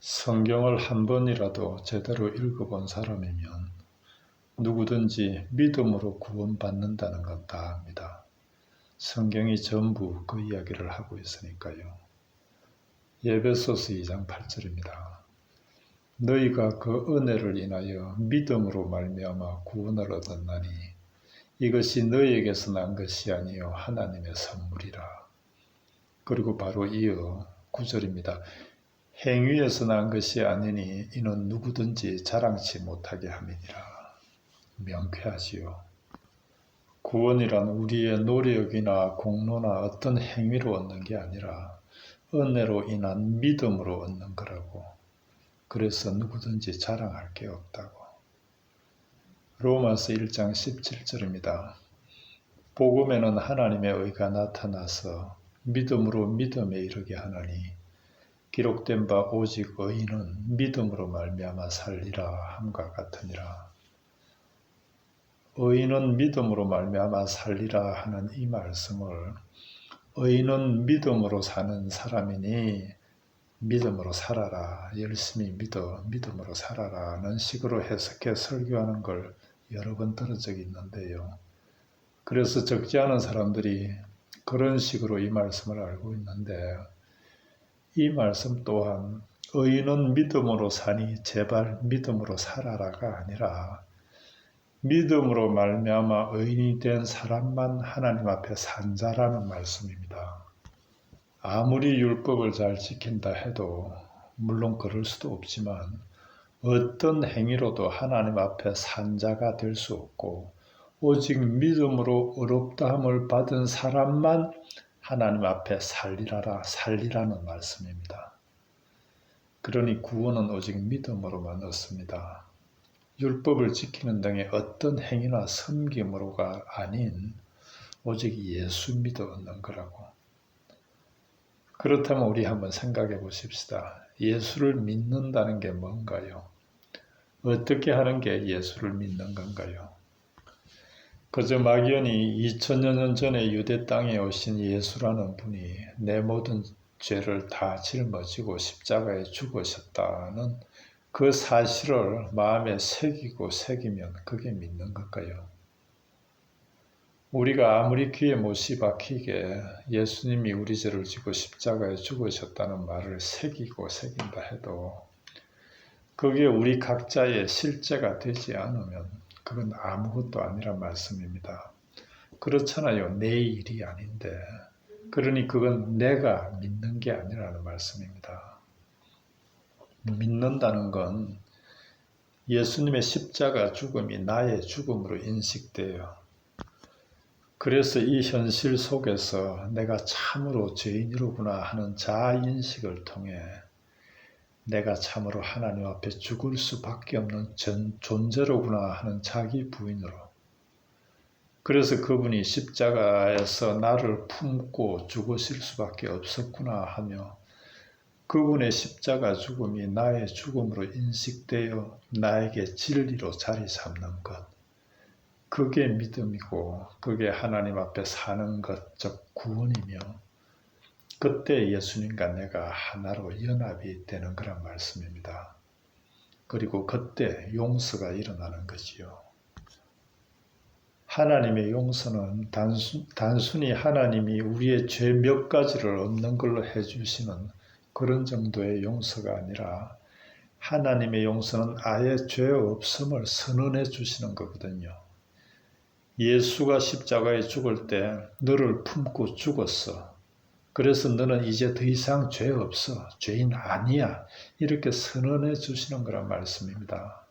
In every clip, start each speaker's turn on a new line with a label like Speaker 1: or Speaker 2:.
Speaker 1: 성경을 한 번이라도 제대로 읽어본 사람이면 누구든지 믿음으로 구원받는다는 건 다 압니다. 성경이 전부 그 이야기를 하고 있으니까요. 예배소서 2장 8절입니다. 너희가 그 은혜를 인하여 믿음으로 말미암아 구원을 얻었나니 이것이 너희에게서 난 것이 아니요 하나님의 선물이라. 그리고 바로 이어 9절입니다. 행위에서 난 것이 아니니 이는 누구든지 자랑치 못하게 함이니라. 명쾌하지요. 구원이란 우리의 노력이나 공로나 어떤 행위로 얻는 게 아니라 은혜로 인한 믿음으로 얻는 거라고. 그래서 누구든지 자랑할 게 없다고. 로마서 1장 17절입니다. 복음에는 하나님의 의가 나타나서 믿음으로 믿음에 이르게 하나니 기록된 바 오직 의인은 믿음으로 말미암아 살리라 함과 같으니라. 의인은 믿음으로 말미암아 살리라 하는 이 말씀을 의인은 믿음으로 사는 사람이니 믿음으로 살아라 열심히 믿어 믿음으로 살아라는 식으로 해석해 설교하는 걸 여러 번 들은 적이 있는데요. 그래서 적지 않은 사람들이 그런 식으로 이 말씀을 알고 있는데 이 말씀 또한 의인은 믿음으로 사니 제발 믿음으로 살아라가 아니라 믿음으로 말미암아 의인이 된 사람만 하나님 앞에 산 자라는 말씀입니다. 아무리 율법을 잘 지킨다 해도 물론 그럴 수도 없지만 어떤 행위로도 하나님 앞에 산 자가 될 수 없고 오직 믿음으로 어렵다함을 받은 사람만 하나님 앞에 살리라라 살리라는 말씀입니다. 그러니 구원은 오직 믿음으로만 얻습니다. 율법을 지키는 등의 어떤 행위나 섬김으로가 아닌 오직 예수 믿어 얻는 거라고. 그렇다면 우리 한번 생각해 보십시다. 예수를 믿는다는 게 뭔가요? 어떻게 하는 게 예수를 믿는 건가요? 그저 막연히 2000여 년 전에 유대 땅에 오신 예수라는 분이 내 모든 죄를 다 짊어지고 십자가에 죽으셨다는 그 사실을 마음에 새기고 새기면 그게 믿는 걸까요? 우리가 아무리 귀에 못이 박히게 예수님이 우리 죄를 지고 십자가에 죽으셨다는 말을 새기고 새긴다 해도 그게 우리 각자의 실제가 되지 않으면 그건 아무것도 아니란 말씀입니다. 그렇잖아요. 내 일이 아닌데. 그러니 그건 내가 믿는 게 아니라는 말씀입니다. 믿는다는 건 예수님의 십자가 죽음이 나의 죽음으로 인식돼요. 그래서 이 현실 속에서 내가 참으로 죄인이로구나 하는 자인식을 통해 내가 참으로 하나님 앞에 죽을 수밖에 없는 전, 존재로구나 하는 자기 부인으로 그래서 그분이 십자가에서 나를 품고 죽으실 수밖에 없었구나 하며 그분의 십자가 죽음이 나의 죽음으로 인식되어 나에게 진리로 자리 잡는 것. 그게 믿음이고, 그게 하나님 앞에 사는 것, 즉 구원이며, 그때 예수님과 내가 하나로 연합이 되는 그런 말씀입니다. 그리고 그때 용서가 일어나는 거지요. 하나님의 용서는 단순, 단순히 하나님이 우리의 죄 몇 가지를 없는 걸로 해주시는 그런 정도의 용서가 아니라 하나님의 용서는 아예 죄 없음을 선언해 주시는 거거든요. 예수가 십자가에 죽을 때 너를 품고 죽었어. 그래서 너는 이제 더 이상 죄 없어. 죄인 아니야. 이렇게 선언해 주시는 거란 말씀입니다.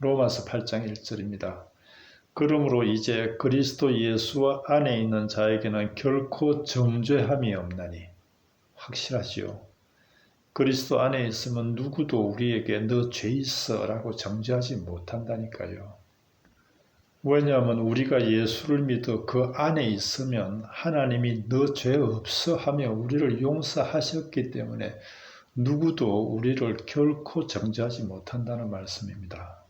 Speaker 1: 로마서 8장 1절입니다. 그러므로 이제 그리스도 예수 안에 있는 자에게는 결코 정죄함이 없나니 확실하지요. 그리스도 안에 있으면 누구도 우리에게 너 죄 있어 라고 정죄하지 못한다니까요. 왜냐하면 우리가 예수를 믿어 그 안에 있으면 하나님이 너 죄 없어 하며 우리를 용서하셨기 때문에 누구도 우리를 결코 정죄하지 못한다는 말씀입니다.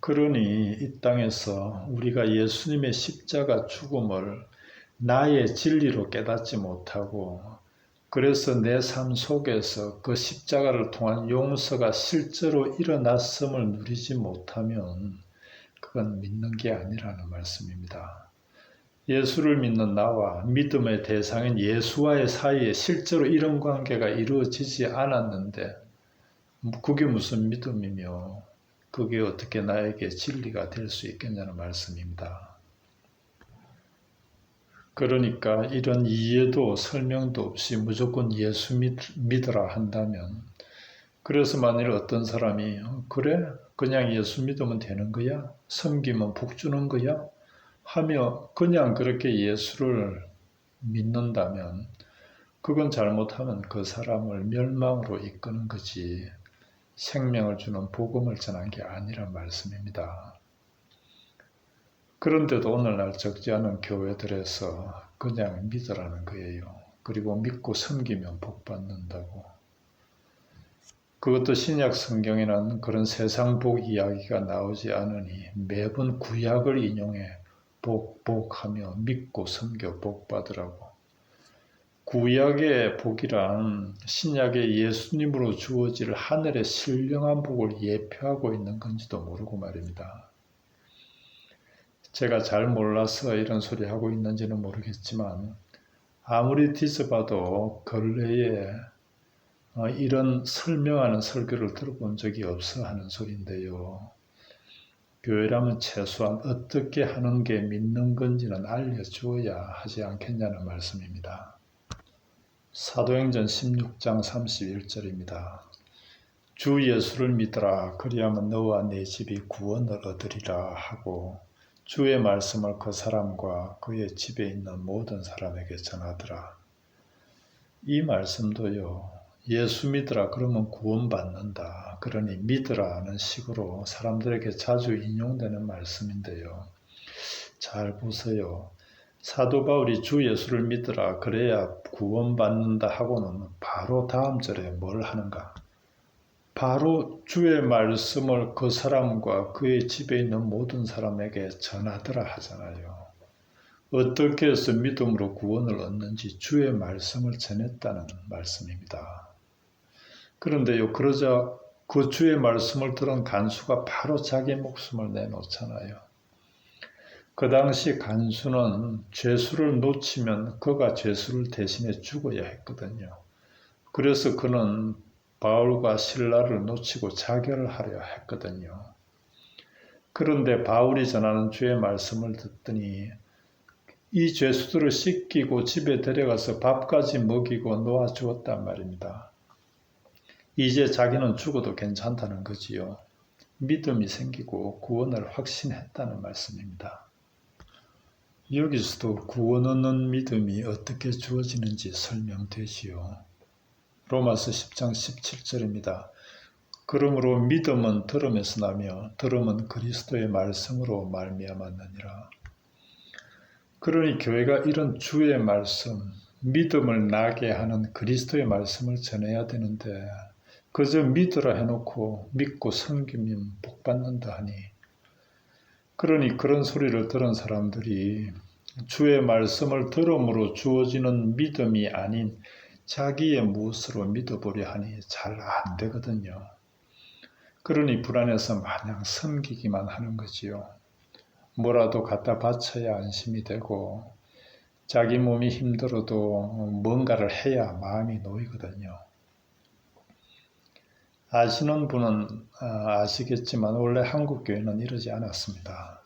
Speaker 1: 그러니 이 땅에서 우리가 예수님의 십자가 죽음을 나의 진리로 깨닫지 못하고 그래서 내 삶 속에서 그 십자가를 통한 용서가 실제로 일어났음을 누리지 못하면 그건 믿는 게 아니라는 말씀입니다. 예수를 믿는 나와 믿음의 대상인 예수와의 사이에 실제로 이런 관계가 이루어지지 않았는데 그게 무슨 믿음이며 그게 어떻게 나에게 진리가 될 수 있겠냐는 말씀입니다. 그러니까 이런 이해도 설명도 없이 무조건 예수 믿, 믿으라 한다면 그래서 만일 어떤 사람이 어, 그래 그냥 예수 믿으면 되는 거야 섬기면 복 주는 거야 하며 그냥 그렇게 예수를 믿는다면 그건 잘못하면 그 사람을 멸망으로 이끄는 거지 생명을 주는 복음을 전한 게 아니란 말씀입니다. 그런데도 오늘날 적지 않은 교회들에서 그냥 믿으라는 거예요. 그리고 믿고 섬기면 복 받는다고. 그것도 신약 성경에는 그런 세상 복 이야기가 나오지 않으니 매번 구약을 인용해 복, 복하며 믿고 섬겨 복 받으라고. 구약의 복이란 신약의 예수님으로 주어질 하늘의 신령한 복을 예표하고 있는 건지도 모르고 말입니다. 제가 잘 몰라서 이런 소리 하고 있는지는 모르겠지만 아무리 뒤져봐도 근래에 어, 이런 설명하는 설교를 들어본 적이 없어 하는 소리인데요. 교회라면 최소한 어떻게 하는 게 믿는 건지는 알려주어야 하지 않겠냐는 말씀입니다. 사도행전 16장 31절입니다. 주 예수를 믿으라 그리하면 너와 내 집이 구원을 얻으리라 하고 주의 말씀을 그 사람과 그의 집에 있는 모든 사람에게 전하더라. 이 말씀도요, 예수 믿으라 그러면 구원받는다. 그러니 믿으라는 식으로 사람들에게 자주 인용되는 말씀인데요. 잘 보세요. 사도 바울이 주 예수를 믿으라 그래야 구원받는다 하고는 바로 다음 절에 뭘 하는가? 바로 주의 말씀을 그 사람과 그의 집에 있는 모든 사람에게 전하더라 하잖아요. 어떻게 해서 믿음으로 구원을 얻는지 주의 말씀을 전했다는 말씀입니다. 그런데요, 그러자 그 주의 말씀을 들은 간수가 바로 자기 목숨을 내놓잖아요. 그 당시 간수는 죄수를 놓치면 그가 죄수를 대신해 죽어야 했거든요. 그래서 그는 바울과 신라를 놓치고 자결을 하려 했거든요. 그런데 바울이 전하는 주의 말씀을 듣더니 이 죄수들을 씻기고 집에 데려가서 밥까지 먹이고 놓아주었단 말입니다. 이제 자기는 죽어도 괜찮다는 거지요. 믿음이 생기고 구원을 확신했다는 말씀입니다. 여기서도 구원 얻는 믿음이 어떻게 주어지는지 설명되지요. 로마서 10장 17절입니다. 그러므로 믿음은 들음에서 나며 들음은 그리스도의 말씀으로 말미암았느니라. 그러니 교회가 이런 주의 말씀, 믿음을 나게 하는 그리스도의 말씀을 전해야 되는데 그저 믿으라 해놓고 믿고 섬기면 복 받는다 하니 그러니 그런 소리를 들은 사람들이 주의 말씀을 들음으로 주어지는 믿음이 아닌 자기의 무엇으로 믿어보려 하니 잘 안 되거든요. 그러니 불안해서 마냥 섬기기만 하는 거지요. 뭐라도 갖다 바쳐야 안심이 되고 자기 몸이 힘들어도 뭔가를 해야 마음이 놓이거든요. 아시는 분은 아, 아시겠지만 원래 한국 교회는 이러지 않았습니다.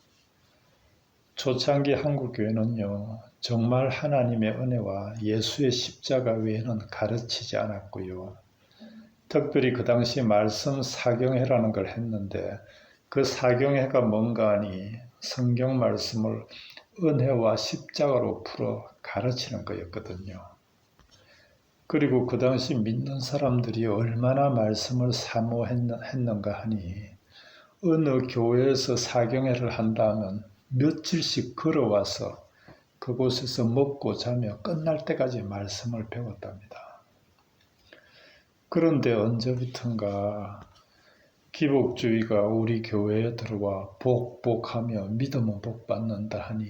Speaker 1: 초창기 한국 교회는요, 정말 하나님의 은혜와 예수의 십자가 외에는 가르치지 않았고요. 특별히 그 당시 말씀 사경회라는 걸 했는데 그 사경회가 뭔가 하니 성경 말씀을 은혜와 십자가로 풀어 가르치는 거였거든요. 그리고 그 당시 믿는 사람들이 얼마나 말씀을 사모했는가 하니 어느 교회에서 사경회를 한다면 며칠씩 걸어와서 그곳에서 먹고 자며 끝날 때까지 말씀을 배웠답니다. 그런데 언제부턴가 기복주의가 우리 교회에 들어와 복복하며 믿음은 복받는다 하니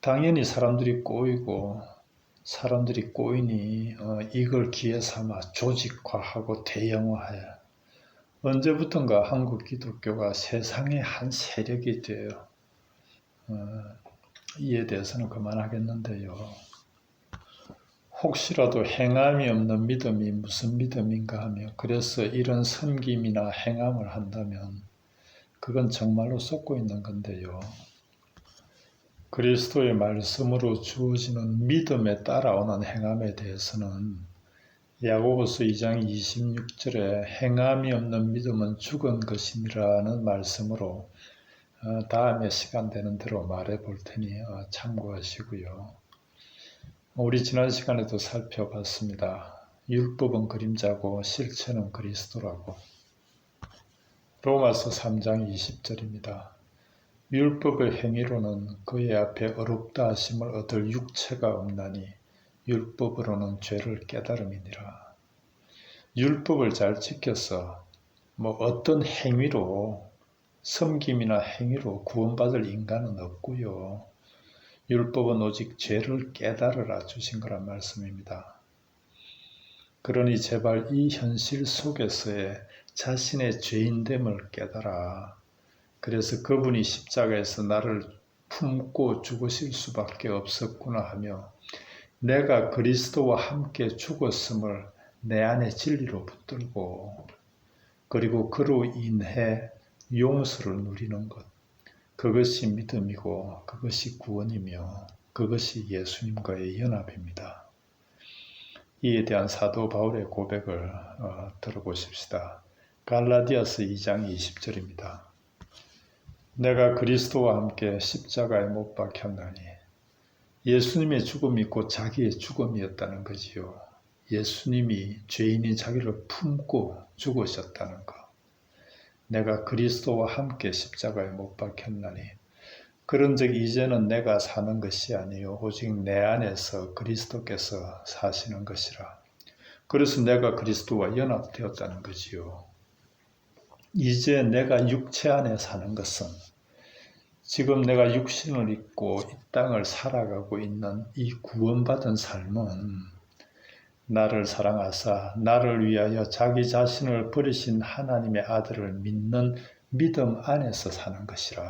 Speaker 1: 당연히 사람들이 꼬이고 사람들이 꼬이니 어, 이걸 기회 삼아 조직화하고 대형화해. 언제부턴가 한국 기독교가 세상의 한 세력이 돼요. 어, 이에 대해서는 그만하겠는데요. 혹시라도 행함이 없는 믿음이 무슨 믿음인가 하며 그래서 이런 섬김이나 행함을 한다면 그건 정말로 쏟고 있는 건데요. 그리스도의 말씀으로 주어지는 믿음에 따라오는 행함에 대해서는 야고보서 2장 26절에 행함이 없는 믿음은 죽은 것이니라는 말씀으로 어, 다음에 시간 되는 대로 말해 볼 테니 어, 참고하시고요. 우리 지난 시간에도 살펴봤습니다. 율법은 그림자고 실체는 그리스도라고. 로마서 3장 20절입니다. 율법의 행위로는 그의 앞에 어렵다 하심을 얻을 육체가 없나니 율법으로는 죄를 깨달음이니라. 율법을 잘 지켜서 뭐 어떤 행위로 섬김이나 행위로 구원받을 인간은 없고요. 율법은 오직 죄를 깨달으라 주신 거란 말씀입니다. 그러니 제발 이 현실 속에서의 자신의 죄인됨을 깨달아. 그래서 그분이 십자가에서 나를 품고 죽으실 수밖에 없었구나 하며 내가 그리스도와 함께 죽었음을 내 안에 진리로 붙들고 그리고 그로 인해 용서를 누리는 것. 그것이 믿음이고 그것이 구원이며 그것이 예수님과의 연합입니다. 이에 대한 사도 바울의 고백을 어, 들어보십시다. 갈라디아스 2장 20절입니다. 내가 그리스도와 함께 십자가에 못 박혔나니 예수님의 죽음이 곧 자기의 죽음이었다는 거지요. 예수님이 죄인인 자기를 품고 죽으셨다는 것. 내가 그리스도와 함께 십자가에 못 박혔나니 그런즉 이제는 내가 사는 것이 아니요 오직 내 안에서 그리스도께서 사시는 것이라. 그래서 내가 그리스도와 연합되었다는 거지요. 이제 내가 육체 안에 사는 것은 지금 내가 육신을 입고 이 땅을 살아가고 있는 이 구원받은 삶은 나를 사랑하사 나를 위하여 자기 자신을 버리신 하나님의 아들을 믿는 믿음 안에서 사는 것이라.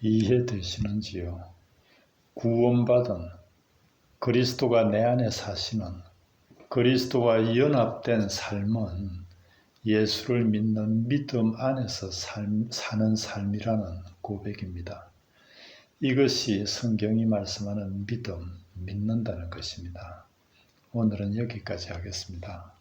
Speaker 1: 이해되시는지요? 구원받은 그리스도가 내 안에 사시는 그리스도와 연합된 삶은 예수를 믿는 믿음 안에서 삶, 사는 삶이라는 고백입니다. 이것이 성경이 말씀하는 믿음, 믿는다는 것입니다. 오늘은 여기까지 하겠습니다.